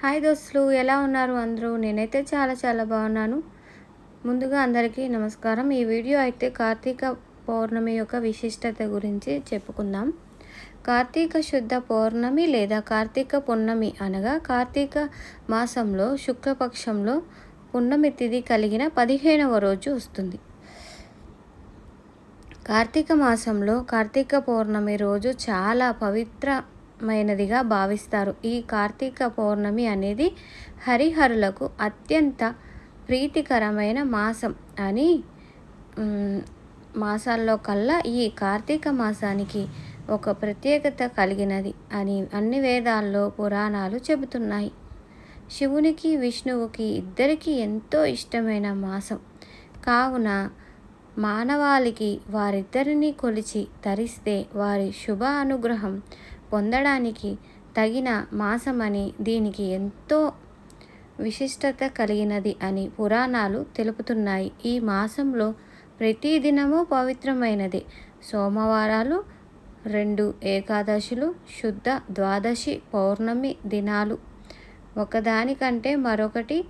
Hi దోస్తులు ఎలా ఉన్నారు అందరూ? నేనైతే చాలా చాలా బాగున్నాను. ముందుగా అందరికీ నమస్కారం. ఈ వీడియో అయితే కార్తీక పౌర్ణమి యొక్క విశిష్టత గురించి చెప్పుకుందాం. కార్తీక శుద్ధ పౌర్ణమి లేదా కార్తీక పున్నమి అనగా కార్తీక మాసంలో శుక్లపక్షంలో పున్నమి తిథి కలిగిన పదిహేనవ రోజు వస్తుంది. కార్తీక మాసంలో కార్తీక పౌర్ణమి రోజు చాలా పవిత్ర మైనదిగా భావిస్తారు. ఈ కార్తీక పౌర్ణమి అనేది హరిహరులకు అత్యంత ప్రీతికరమైన మాసం అని మాసాల్లో కల్లా ఈ కార్తీక మాసానికి ఒక ప్రత్యేకత కలిగినది అని అన్ని వేదాల్లో పురాణాలు చెబుతున్నాయి. శివునికి విష్ణువుకి ఇద్దరికీ ఎంతో ఇష్టమైన మాసం. కావున మానవాళికి వారిద్దరిని కొలిచి తరిస్తే వారి శుభ అనుగ్రహం పొందడానికి తగిన మాసమని దీనికి ఎంతో విశిష్టత కలిగినది అని పురాణాలు తెలుపుతున్నాయి. ఈ మాసంలో ప్రతి దినము పవిత్రమైనది. సోమవారాలు రెండు ఏకాదశులు శుద్ధ ద్వాదశి పౌర్ణమి దినాలు. ఒకదానికంటే మరొకటి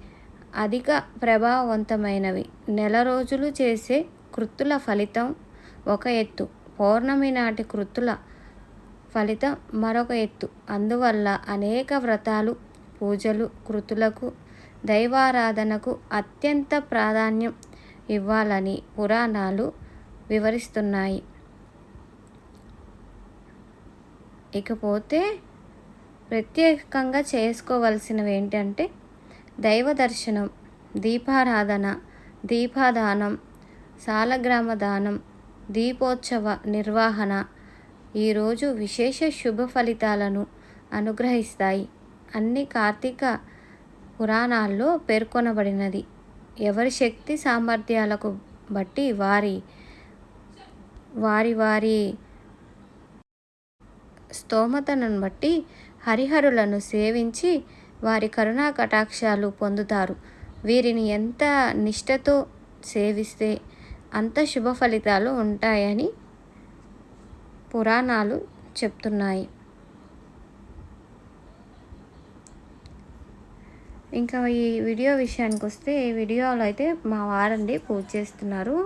అధిక ప్రభావవంతమైనవి. నెల రోజులు చేసే కృత్తుల ఫలితం ఒక ఎత్తు. పౌర్ణమి నాటి కృత్తుల ఫలితం మరొక ఎత్తు. అందువల్ల అనేక వ్రతాలు పూజలు కృతులకు దైవారాధనకు అత్యంత ప్రాధాన్యం ఇవ్వాలని పురాణాలు వివరిస్తున్నాయి. ఇకపోతే ప్రత్యేకంగా చేసుకోవలసినవి ఏంటంటే దైవ దర్శనం దీపారాధన దీపాదానం సాలగ్రామ దానం దీపోత్సవ నిర్వహణ ఈరోజు విశేష శుభ ఫలితాలను అనుగ్రహిస్తాయి. అన్ని కార్తీక పురాణాల్లో పేర్కొనబడినది. ఎవరి శక్తి సామర్థ్యాలకు బట్టి వారి వారి వారి స్తోమతను బట్టి హరిహరులను సేవించి వారి కరుణా కటాక్షాలు పొందుతారు. వీరిని ఎంత నిష్టతో సేవిస్తే అంత శుభ ఫలితాలు ఉంటాయని పురాణాలు చెప్తున్నాయి. ఇంకా ఈ వీడియో విషయానికి వస్తే ఈ వీడియోలో అయితే మా వారండి పూజ చేస్తున్నారు.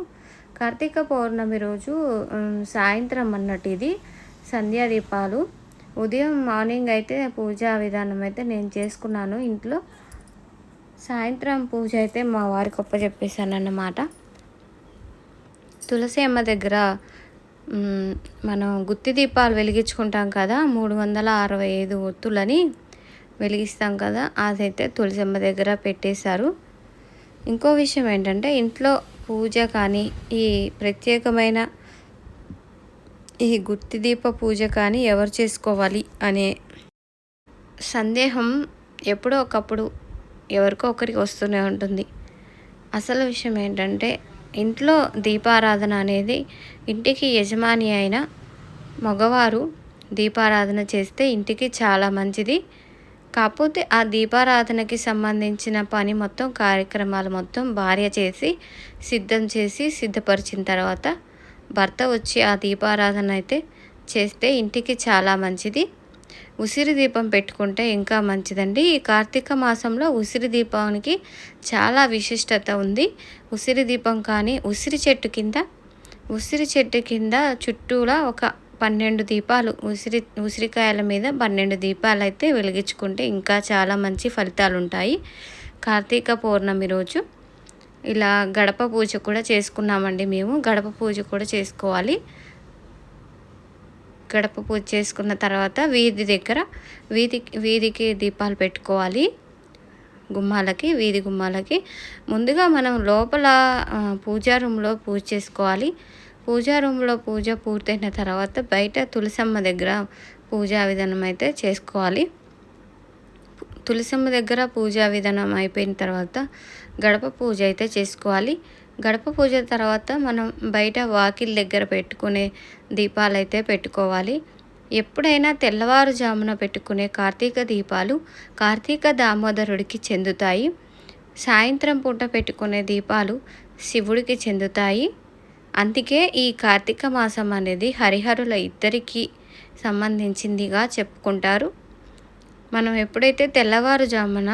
కార్తీక పౌర్ణమి రోజు సాయంత్రం అన్నట్టు ఇది సంధ్యా దీపాలు. ఉదయం మార్నింగ్ అయితే పూజా విధానం అయితే నేను చేసుకున్నాను ఇంట్లో. సాయంత్రం పూజ అయితే మా వారికి ఒప్ప చెప్పేశాను అన్నమాట తులసి అమ్మ దగ్గర మనం గుత్తి దీపాలు వెలిగించుకుంటాం కదా మూడు వందల అరవై ఐదు ఒత్తులని వెలిగిస్తాం కదా అదైతే తులసమ్మ దగ్గర పెట్టేశారు. ఇంకో విషయం ఏంటంటే ఇంట్లో పూజ కానీ ఈ ప్రత్యేకమైన ఈ గుత్తి దీప పూజ కానీ ఎవరు చేసుకోవాలి అనే సందేహం ఎప్పుడో ఒకప్పుడు ఎవరికో ఒకరికి వస్తూనే ఉంటుంది. అసలు విషయం ఏంటంటే ఇంట్లో దీపారాధన అనేది ఇంటికి యజమాని అయిన మగవారు దీపారాధన చేస్తే ఇంటికి చాలా మంచిది. కాకపోతే ఆ దీపారాధనకి సంబంధించిన పని మొత్తం కార్యక్రమాలు మొత్తం భార్య చేసి సిద్ధం చేసి సిద్ధపరిచిన తర్వాత భర్త వచ్చి ఆ దీపారాధన అయితే చేస్తే ఇంటికి చాలా మంచిది. ఉసిరి దీపం పెట్టుకుంటే ఇంకా మంచిదండి. ఈ కార్తీక మాసంలో ఉసిరి దీపానికి చాలా విశిష్టత ఉంది. ఉసిరి దీపం కానీ ఉసిరి చెట్టు కింద ఉసిరి చెట్టు కింద చుట్టూలా ఒక పన్నెండు దీపాలు ఉసిరి ఉసిరికాయల మీద పన్నెండు దీపాలు అయితే వెలిగించుకుంటే ఇంకా చాలా మంచి ఫలితాలు ఉంటాయి కార్తీక పౌర్ణమి రోజు ఇలా గడప పూజ కూడా చేసుకున్నామండి మేము. గడప పూజ కూడా చేసుకోవాలి. గడప పూజ చేసుకున్న తర్వాత వీధి దగ్గర వీధి వీధికి దీపాలు పెట్టుకోవాలి. గుమ్మాలకి వీధి గుమ్మాలకి. ముందుగా మనం లోపల పూజా రూమ్లో పూజ చేసుకోవాలి. పూజా రూమ్లో పూజ పూర్తయిన తర్వాత బయట తులసమ్మ దగ్గర పూజా విధానం అయితే చేసుకోవాలి. తులసమ్మ దగ్గర పూజా విధానం అయిపోయిన తర్వాత గడప పూజ అయితే చేసుకోవాలి. గడప పూజ తర్వాత మనం బయట వాకిల్ దగ్గర పెట్టుకునే దీపాలు అయితే పెట్టుకోవాలి. ఎప్పుడైనా తెల్లవారుజామున పెట్టుకునే కార్తీక దీపాలు కార్తీక దామోదరుడికి చెందుతాయి. సాయంత్రం పూట పెట్టుకునే దీపాలు శివుడికి చెందుతాయి. అందుకే ఈ కార్తీక మాసం అనేది హరిహరుల ఇద్దరికీ సంబంధించిందిగా చెప్పుకుంటారు. మనం ఎప్పుడైతే తెల్లవారుజామున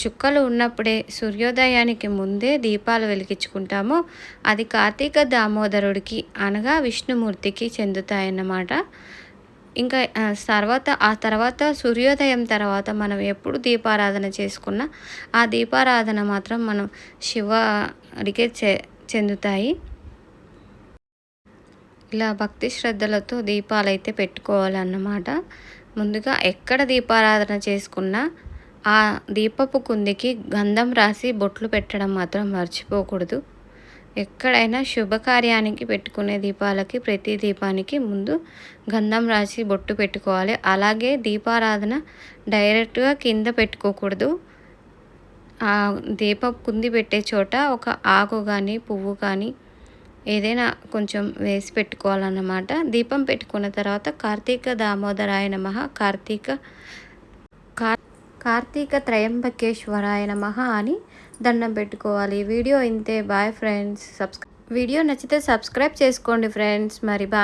చుక్కలు ఉన్నప్పుడే సూర్యోదయానికి ముందే దీపాలు వెలిగించుకుంటామో. అది కార్తీక దామోదరుడికి అనగా విష్ణుమూర్తికి చెందుతాయన్నమాట. ఇంకా తర్వాత ఆ తర్వాత సూర్యోదయం తర్వాత మనం ఎప్పుడు దీపారాధన చేసుకున్నా ఆ దీపారాధన మాత్రం మనం శివడికే చె చెందుతాయి. ఇలా భక్తి శ్రద్ధలతో దీపాలు అయితే పెట్టుకోవాలన్నమాట. ముందుగా ఎక్కడ దీపారాధన చేసుకున్నా ఆ దీపపు కుందికి గంధం రాసి బొట్లు పెట్టడం మాత్రం మర్చిపోకూడదు. ఎక్కడైనా శుభకార్యానికి పెట్టుకునే దీపాలకి ప్రతి దీపానికి ముందు గంధం రాసి బొట్టు పెట్టుకోవాలి. అలాగే దీపారాధన డైరెక్ట్గా కింద పెట్టుకోకూడదు. ఆ దీపం కుంది పెట్టే చోట ఒక ఆకు కానీ పువ్వు కానీ ఏదైనా కొంచెం వేసి పెట్టుకోవాలన్నమాట. దీపం పెట్టుకున్న తర్వాత కార్తీక దామోదరాయ నమ. కార్తీక కార్ కార్తీక త్రయంబకేశ్వరాయ నమ అని దండం పెట్టుకోవాలి. వీడియో ఇంతే. బాయ్ ఫ్రెండ్స్ సబ్స్క్రై వీడియో నచ్చితే సబ్స్క్రైబ్ చేసుకోండి ఫ్రెండ్స్ మరి బాయ్